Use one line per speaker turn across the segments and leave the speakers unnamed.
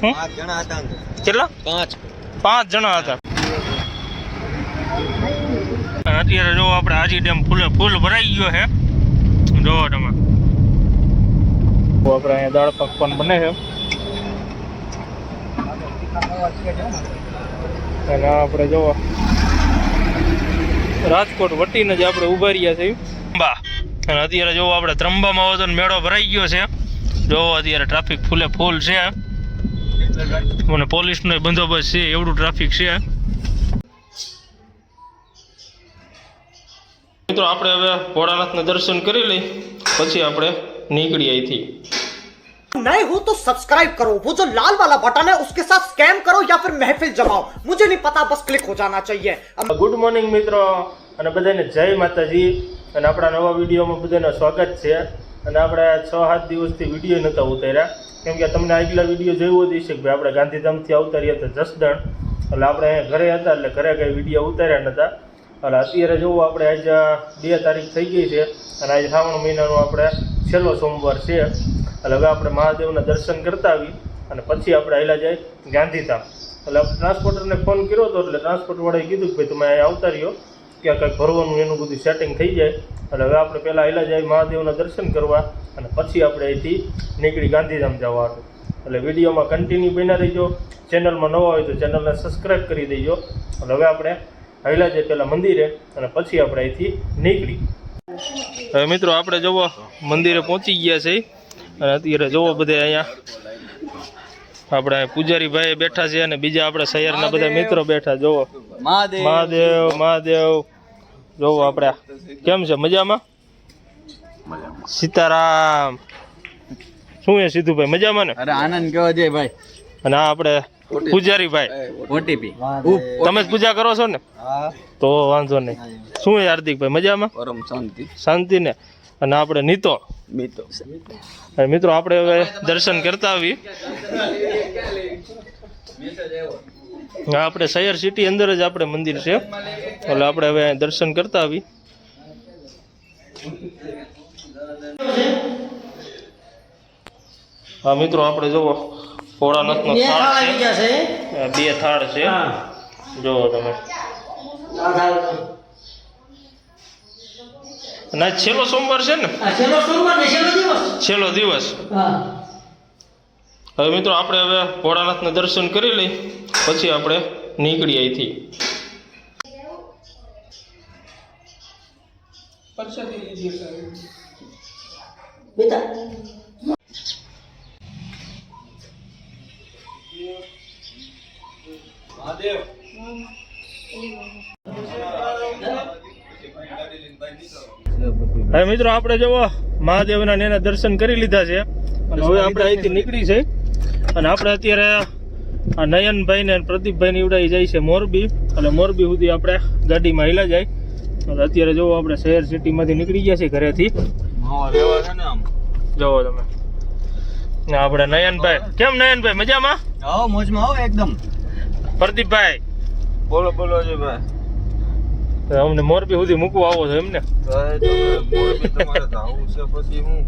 પાંચ જણા હતા
કેટલા?
પાંચ.
પાંચ જણા હતા. અત્યારે જો આપણે હાજી ડેમ ફૂલે ફૂલ ભરાઈ ગયો છે. જોવો તમે. આપણે અહીંયા દાળ પાક પણ બને છે. અને આપણે જોવો રાજકોટ વટીને જ આપણે ઊભા રહ્યા છે ત્રંબા અને અત્યારે જોવો આપણે ત્રંબામાં આવો મેળો ભરાઈ ગયો છે. જોવો અત્યારે ટ્રાફિક ફૂલે ફૂલ છે. અને પોલીસનો બંદોબસ્ત છે એવડું ટ્રાફિક છે મિત્રો આપણે હવે ભોળાનાથના દર્શન કરી લઈ પછી આપણે નીકળી અહીંથી
नए हो तो सब्सक्राइब करो वो जो लाल वाला बटन है उसके साथ स्कैम करो या फिर महफिल जमाओ मुझे नहीं पता बस क्लिक हो जाना चाहिए अब
ગુડ મોર્નિંગ મિત્રો અને બધાને જય માતાજી અને આપણા નવા વિડીયોમાં બધાનું સ્વાગત છે અને આપણે છ સાત દિવસથી વિડીયો નહોતા ઉતાર્યા કેમ કે તમને આગલા વીડિયો જોયો જ હશે કે ભાઈ આપણે ગાંધીધામથી આવતા રહ્યા હતા જસદણ. એટલે આપણે અહીંયા ઘરે હતા, એટલે ઘરે કંઈ વીડિયો ઉતાર્યા નહોતા એટલે અત્યારે જોવું આપણે આજે બે તારીખ થઈ ગઈ છે અને આજે શ્રાવણ મહિનાનો આપણે છેલ્લો સોમવાર છે. એટલે હવે આપણે મહાદેવના દર્શન કરતા આવી અને પછી આપણે આવેલા જાય ગાંધીધામ. એટલે ટ્રાન્સપોર્ટરને ફોન કર્યો હતો એટલે ટ્રાન્સપોર્ટવાળાએ કીધું કે ભાઈ તમે અહીંયા આવતા રહ્યો. કે કંઈક ભરવાનું એનું બધું સેટિંગ થઈ જાય. અને હવે આપણે પહેલાં જાય મહાદેવના દર્શન કરવા અને પછી આપણે અહીંથી નીકળી ગાંધીધામ જવાનું એટલે વિડીયોમાં કન્ટિન્યુ બન્યા રહીજો. ચેનલમાં નવા હોય તો ચેનલને સબસ્ક્રાઈબ કરી દેજો. અને હવે આપણે આવેલા જાય પહેલાં મંદિરે અને પછી આપણે અહીંથી નીકળી. હવે મિત્રો આપણે જુઓ મંદિરે પહોંચી ગયા છે. અને અત્યારે જુઓ બધે અહીંયા આપણે અહીંયા પૂજારી ભાઈ બેઠા છે અને બીજા આપણા શહેરના બધા મિત્રો બેઠા, જોવો.
મહાદેવ.
મહાદેવ મહાદેવ. જોવો આપણે કેમ છે? મજામાં? સીતારામ. શું છે સીધુભાઈ? મજામાં ને?
અરે આનંદ કેવો છે ભાઈ?
અને આ આપણે પૂજારી ભાઈ
ઓટીપી.
તમે જ પૂજા કરો છો ને? તો વાંધો નહીં. શું છે હાર્દિકભાઈ? મજામાં?
પરમ શાંતિ.
શાંતિ ને? અને આપણે નીતો
મિત્રો
અને મિત્રો આપણે હવે દર્શન કરતા આવી હા, આપણે શહેર સિટી અંદર જ આપણે મંદિર છે. એટલે આપણે હવે દર્શન કરતા આવી હા મિત્રો આપણે જોવો ભોળાનાથનો થાળ છે. બે થાળ છે. જોવો તમે. ના છેલ્લો સોમવાર છે ને? છેલ્લો દિવસ? હવે મિત્રો આપણે હવે ભોળાનાથના દર્શન કરી લઈ પછી આપણે નીકળી અહીંથી હવે મિત્રો આપણે જુઓ મહાદેવના ને એના દર્શન કરી લીધા છે હવે આપણે અહીંથી નીકળી છે. અને આપણે અત્યારે આ નયનભાઈ ને પ્રદીપભાઈ નીવડાઈ જાય છે મોરબી. એટલે મોરબી સુધી આપણે ગાડીમાં હિલા જાય. અને અત્યારે જોવો આપણે શહેર સિટીમાંથી નીકળી ગયા છીએ ઘરેથી.
હા
જોવો તમે. ને આપણે નયનભાઈ. કેમ નયનભાઈ મજામાં?
આવો મોજમાં આવો એકદમ.
પ્રદીપભાઈ.
બોલો બોલો છે ભાઈ
અમને મોરબી સુધી મૂકવા આવો છો એમને.
મોરબી તમારે આવું છે પછી હું.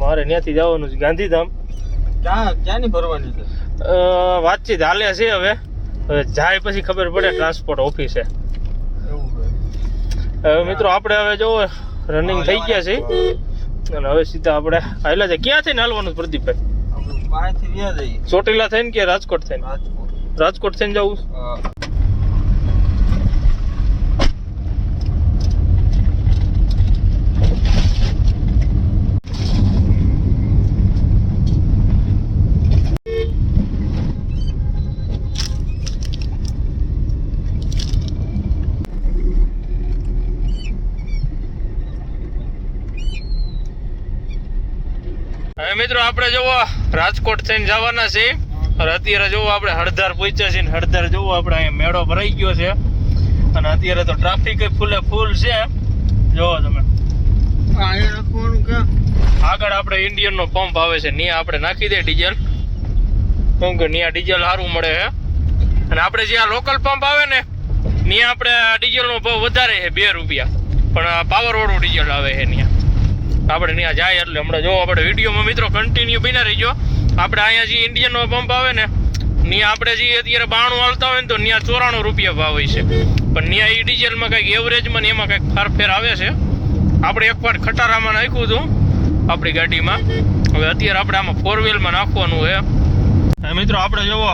મારે ત્યાંથી જવાનું છે ગાંધીધામ.
ક્યાં ક્યાંની ભરવાની છે?
વાતચીત હાલે છે હવે. હવે જાય પછી ખબર પડે ટ્રાન્સપોર્ટ ઓફિસે હવે મિત્રો આપણે હવે જો રનિંગ થઈ ગયા છે અને હવે સીધા આપણે હાલ્યા છે. ક્યાં થઈને હાલવાનું પ્રદીપભાઈ? ચોટીલા થઈને કે રાજકોટ થઈને?
રાજકોટ.
થઈને જવું
હા
હવે મિત્રો આપણે જોવો રાજકોટ થઈને જવાના છે અને અત્યારે જોવો આપણે હળદર પહોંચ્યા છીએ ને હળદર જોવો આપણે અહીંયા મેળો ભરાઈ ગયો છે. અને અત્યારે તો ટ્રાફિક ફૂલે ફૂલ છે. જોવો તમે. આગળ આપણે ઇન્ડિયન નો પંપ આવે છે. ત્યાં આપણે નાખી દે ડીઝલ કેમ કે ત્યાં ડીઝલ સારું મળે છે અને આપણે જ્યાં લોકલ પંપ આવે ને ત્યાં આપણે ડીઝલ નો ભાવ વધારે છે બે રૂપિયા. પણ પાવર વાળું ડીઝલ આવે છે ત્યાં આપણે ત્યાં જાય એટલે હમણાં જો આપણે વિડીયોમાં મિત્રો કન્ટિન્યુ બિના રહીજો. આપણે અહીંયા જે ઇન્ડિયનનો પંપ આવે ને ત્યાં આપણે જે અત્યારે બાણું હાલતા હોય ને તો ત્યાં ચોરાણું રૂપિયા ભાવ હોય છે. પણ ત્યાં એ ડીઝલમાં કંઈક એવરેજમાં ને એમાં કંઈક ફારફેર આવે છે. આપણે એકવાર ખટારામાં નાખ્યું હતું આપણી ગાડીમાં. હવે અત્યારે આપણે આમાં ફોર વ્હીલમાં નાખવાનું છે. મિત્રો આપણે જોવો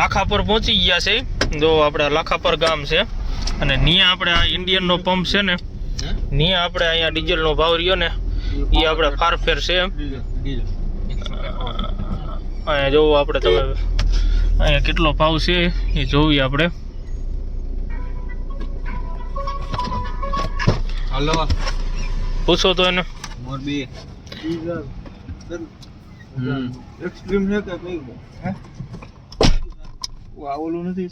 લાખાપર પહોંચી ગયા છે. જો આપણે લાખાપર ગામ છે. અને ત્યાં આપણે આ ઇન્ડિયનનો પંપ છે ને ત્યાં આપણે અહીંયા ડીઝલનો ભાવ રહ્યો ને એ આપણે ફારફેર છે અહીંયા જોવો આપણે તમે. અહીંયા કેટલો ભાવ છે એ જોવી આપણે
હલો.
પૂછો તો એને.
મોરબી એક્સ્ટ્રીમ છે કે કઈ? ઓલું નથી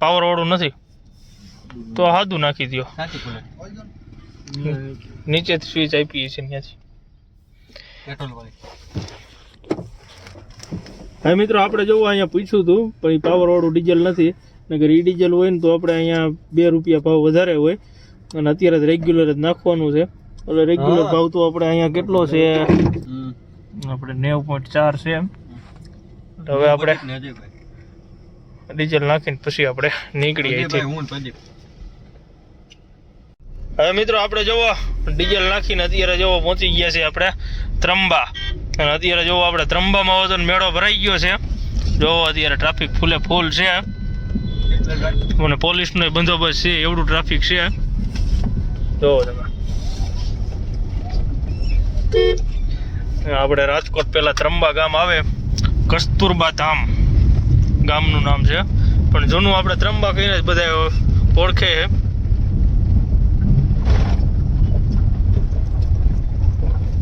પાવર વાળું નથી. તો હાદું નાખી દો નીચેથી સ્વિચ આપીએ છીએ ત્યાંથી.
પેટ્રોલ વાળી.
હવે મિત્રો આપણે જોવું અહીંયા પૂછ્યું હતું પણ એ પાવર વાળું ડીઝલ નથી. નગર ઈ ડીઝલ હોય ને તો આપણે અહીંયા બે રૂપિયા ભાવ વધારે હોય. અને અત્યારે રેગ્યુલર જ નાખવાનું છે. એટલે રેગ્યુલર ભાવ તો આપણે અહીંયા કેટલો છે? આપણે નેવું પોઈન્ટ ચાર છે એમ. હવે આપણે ડીઝલ નાખીને પછી આપણે નીકળીએ
હું પ્રદીપ
હવે મિત્રો આપણે જોવો ડીઝલ નાખીને અત્યારે જોવો પહોંચી ગયા છે આપણે ત્રંબા. અને અત્યારે જોવો આપણે ત્રંબામાં આવો મેળો ભરાઈ ગયો છે. જોવો અત્યારે ટ્રાફિક ફૂલે ફૂલ છે. અને પોલીસનો બંદોબસ્ત છે, એવડું ટ્રાફિક છે. જોવો તમે. આપણે રાજકોટ પહેલાં ત્રંબા ગામ આવે, કસ્તુરબા ધામ ગામનું નામ છે. પણ જૂનું આપણે ત્રંબા કહીને જ બધા ઓળખે છે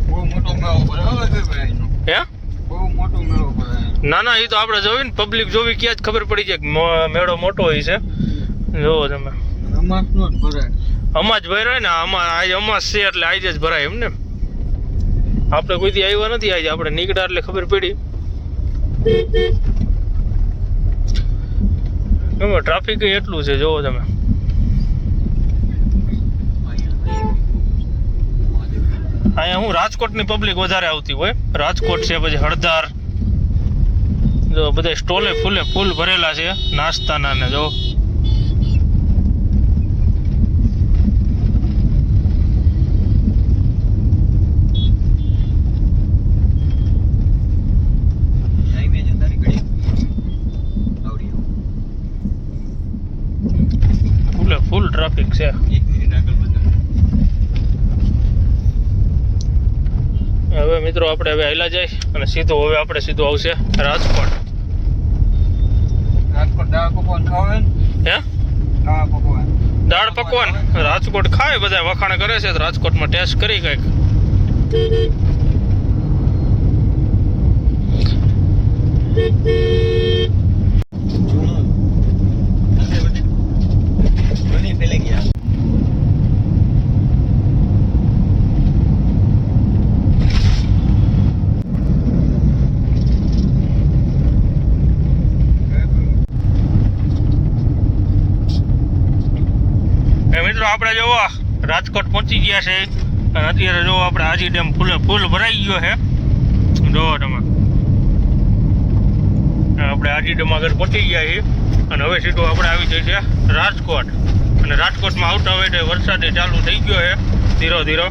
બહુ મોટો મેળો પડે હવે કઈ ભાઈ એનો
હે? ના ના એ તો આપણે જોવી ને પબ્લિક જોવી ક્યાં જ ખબર પડી જાય મેળો મોટો હોય છે. જોવો તમે. અમાજ ભરાય. ને અમાર આજે અમાસ છે એટલે આજે જ ભરાય એમ ને. આપણે કોઈથી આવ્યા નથી આજે આપણે નીકળ્યા એટલે ખબર પડી. ટ્રાફિક એટલું છે જોવો તમે. અહીંયા હું રાજકોટની પબ્લિક વધારે આવતી હોય. રાજકોટ છે, પછી હળદાર. જો બધા સ્ટોલે ફૂલે ફૂલ ભરેલા છે, નાસ્તાના ને જો. ફૂલ ટ્રાફિક છે
એક મિનિટ આગળ બધા
હવે મિત્રો આપણે હવે હાલ્યા જાય અને સીધું હવે આપણે સીધું આવશે રાજકોટ.
રાજકોટ દાળ પકવાન ખાવે
હે?
દાળ પકવાન.
દાળ પકવાન? રાજકોટ ખાય બધા વખાણ કરે છે તો રાજકોટમાં ટેસ્ટ કરી કંઈક.
જૂનું નથી બધી ઘણી ફેલાઈ ગયા
એ મિત્રો આપણે જોવો, રાજકોટ પહોંચી ગયા છે. અને અત્યારે જોવો આપણે હાજી ડેમ ફૂલ ફૂલ ભરાઈ ગયો છે. જોવો તમે. આપણે હાજી ડેમ આગળ પહોંચી ગયા છીએ. અને હવે સીધું આપણે આવી જઈ છે રાજકોટ. અને રાજકોટમાં આવતા હોય એટલે વરસાદ ચાલુ થઈ ગયો છે. ધીરો ધીરો.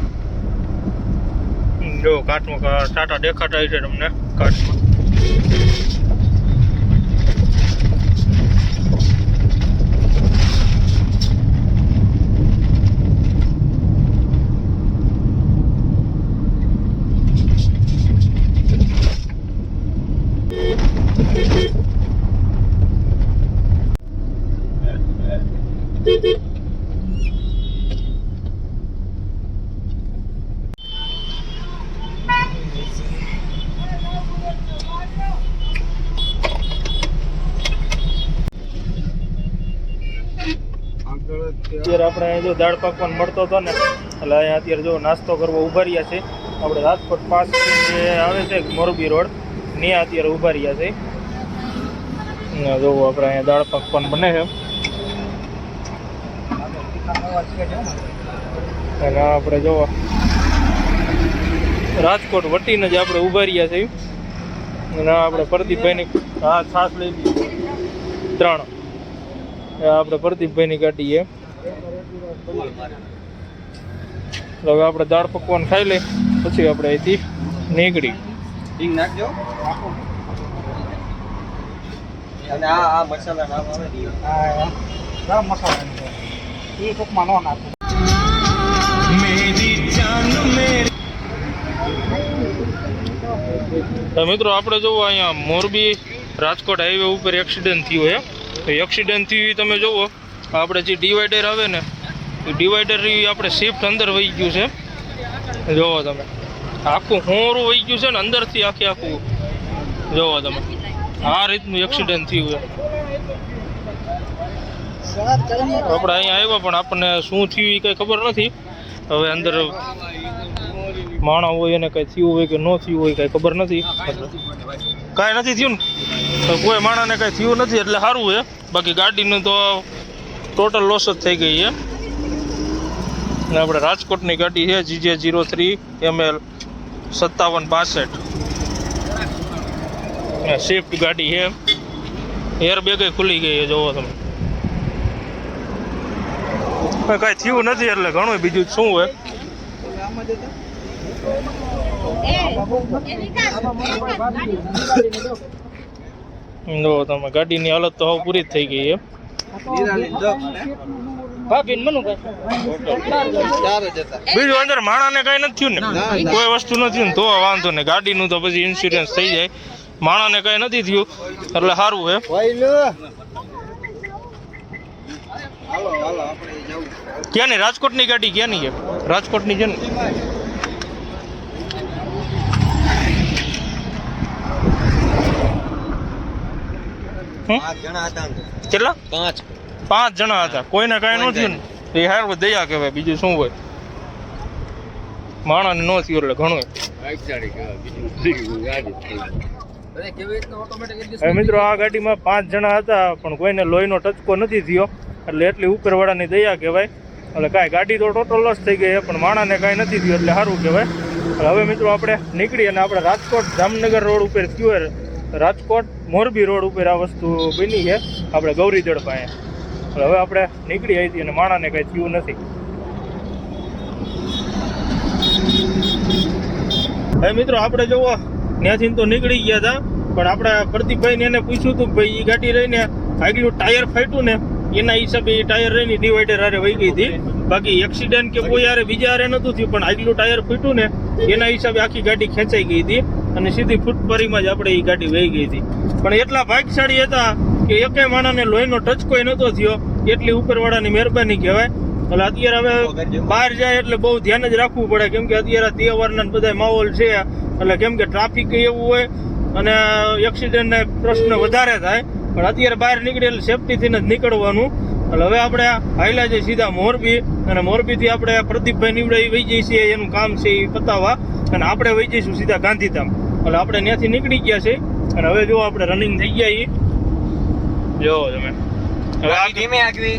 જો કાચમાં સાટા દેખાતા હોય છે તમને કાચમાં અત્યારે આપણે જો દાળ પકવાન મળતો હતો ને, એટલે અહીંયા અત્યારે જો નાસ્તો કરવો ઊભા રહ્યા છે. આપણે રાજકોટ પાસ જે આવે છે મોરબી રોડ, ત્યાં અત્યારે ઊભા રહ્યા છે. અહીંયા જો આપણે અહીંયા દાળ પકવાન બને છે. અને આપણે જો રાજકોટ વટીને જ આપણે ઊભા રહ્યા છે અને આપણે પ્રદીપભાઈની હા, છાસ લઈ લીધી. ત્રણ. આપણે પ્રદીપભાઈની ગાડી છે. હવે આપણે દાળ પકવાન ખાઈ લઈ પછી આપણે અહીંથી નીકળી.
હિંગ નાખજો. અને આ આ મસાલા નામ આવે ને
મસાલા એ ટૂંકમાં ન નાખો.
મિત્રો આપણે જોવો અહીંયા મોરબી રાજકોટ હાઈવે ઉપર એક્સિડન્ટ થયો છે. એક્સિડન્ટ થયું તમે જુઓ, આપણે જે ડિવાઈડર આવે ને, એ ડિવાઈડર આપણે શિફ્ટ અંદર વહી ગયું છે. જુઓ તમે, આખું હોરું વહી ગયું છે ને અંદરથી આખી આખું. જોવો તમે, આ રીતનું એક્સિડન્ટ થયું છે. આપણે અહીંયા આવ્યા પણ આપણને શું થયું એ કંઈ ખબર નથી. હવે અંદર માણા હોય એને કંઈ થયું હોય કે ન થયું હોય કંઈ ખબર નથી. કાંઈ નથી થયું ને. કોઈ માણસને કાંઈ થયું નથી, એટલે સારું છે. બાકી ગાડીનું તો ટોટલ લોસ જ થઈ ગઈ છે. ને આપણે રાજકોટની ગાડી છે, જીજે જીરો થ્રી એમએલ સત્તાવન બાસઠ. સ્વિફ્ટ ગાડી છે. એર બેગે ખુલી ગઈ છે જોવો તમે. કાંઈ થયું નથી, એટલે ઘણું બીજું શું હોય. જો તમે ગાડીની હાલત તો હવે પૂરી જ થઈ ગઈ
એમ.
બીજું અંદર માણાને કાંઈ નથી થયું ને. કોઈ વસ્તુ નથી ને તો વાંધો ને ગાડીનું તો પછી ઇન્સ્યોરન્સ થઈ જાય. માણાને કાંઈ નથી થયું એટલે સારું
હાલો
ક્યાંની? રાજકોટની ગાડી ક્યાંની છે? રાજકોટની છે ને હમ?
પાંચ જણા હતા અંદર.
કેટલા?
પાંચ.
પાંચ જણા હતા. કોઈને કાંઈ ન થયું ને. એ હાર દયા કહેવાય બીજું શું હોય? માણાને ન થયું એટલે ઘણું હવે મિત્રો આ ગાડીમાં પાંચ જણા હતા પણ કોઈને લોહીનો ટચકો નથી થયો. એટલે એટલી ઉપરવાળાની દયા કહેવાય. એટલે કાંઈ ગાડી તો ટોટલ લોસ થઈ ગઈ પણ માણાને કાંઈ નથી થયું એટલે સારું કહેવાય. એટલે હવે મિત્રો આપણે નીકળી અને આપણે રાજકોટ જામનગર રોડ ઉપર થયું હોય, રાજકોટ મોરબી રોડ ઉપર આ વસ્તુ બની છે. આપણે ગૌરીદળ પાસે હવે આપણે નીકળી આવી અને માણાને કંઈ થયું નથી. હવે મિત્રો, આપણે જોવો, ત્યાંથી તો નીકળી ગયા હતા, પણ આપણે પ્રદીપભાઈને એને પૂછ્યું હતું ભાઈ એ ગાડી રહીને આગલું ટાયર ફાટ્યું ને, એના હિસાબે એ ટાયર રહીને ડિવાઈડર હારે વહી ગઈ હતી. બાકી એક્સિડન્ટ કે કોઈ હારે બીજા હારે નહોતું થયું, પણ આગલું ટાયર ફૂટ્યું ને, એના હિસાબે આખી ગાડી ખેંચાઈ ગઈ હતી. અને સીધી ફૂટપરીમાં જ આપણે એ ગાડી વહી ગઈ હતી. પણ એટલા ભાગશાળી હતા કે એકે માણાને લોહીનો ટચ કોઈ નહોતો થયો. એટલી ઉપરવાળાની મહેરબાની કહેવાય. એટલે અત્યારે હવે બહાર જાય એટલે બહુ ધ્યાન જ રાખવું પડે. કેમ કે અત્યારે તહેવારના બધા માહોલ છે. એટલે કેમ કે ટ્રાફિક એવું હોય અને એક્સિડન્ટને પ્રશ્ન વધારે થાય. પણ અત્યારે બહાર નીકળે એટલે સેફટીથી જ નીકળવાનું. એટલે હવે આપણે હાઈલા જઈએ સીધા મોરબી. અને મોરબીથી આપણે પ્રદીપભાઈ નીવડે વહી જઈએ છીએ. એનું કામ છે એ પતાવવા. અને આપણે વહી જઈશું સીધા ગાંધીધામ. એટલે આપણે ત્યાંથી નીકળી ગયા છે અને હવે જો આપણે રનિંગ થઈ ગયા છીએ. જો તમે. હવે
ધીમે આગવી?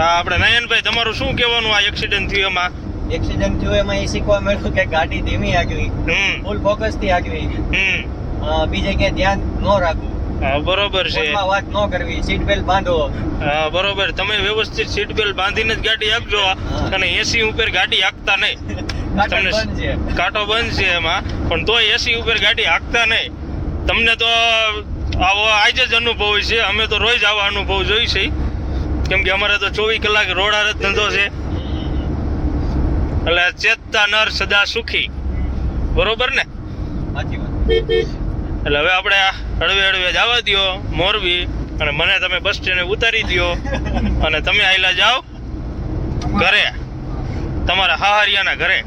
હા આપણે નયનભાઈ તમારું શું કહેવાનું આ એક્સિડન્ટ થયું એમાં?
એક્સિડન્ટ થયો એમાં એ શીખવા મળ્યું કે ગાડી ધીમી આગવી. ફૂલ ફોકસથી આગવી. બીજે ક્યાંય ધ્યાન ન રાખવું.
હા બરોબર છે.
વાત ન કરવી. સીટ બેલ્ટ બાંધો.
હા બરોબર. તમે વ્યવસ્થિત સીટ બેલ્ટ બાંધીને જ ગાડી આપજો. અને એસી ઉપર ગાડી આપતા નહીં. તમને કાંટો બંધ છે એમાં. પણ તોય એસી ઉપર ગાડી હાંકતા નહીં. તમને તો આવો આજે જ અનુભવ છે. અમે તો રોજ આવા અનુભવ જોઈ છે. કેમ કે અમારે તો ચોવીસ કલાક રોડ જ ધંધો છે. એટલે ચેતતા નર સદા સુખી. બરોબર ને? એટલે હવે આપણે આ હળવે હળવે જવા દ્યો મોરબી અને મને તમે બસ સ્ટેન્ડે ઉતારી દ્યો અને તમે આયલા જાઓ ઘરે. તમારા હાહરિયાના ઘરે.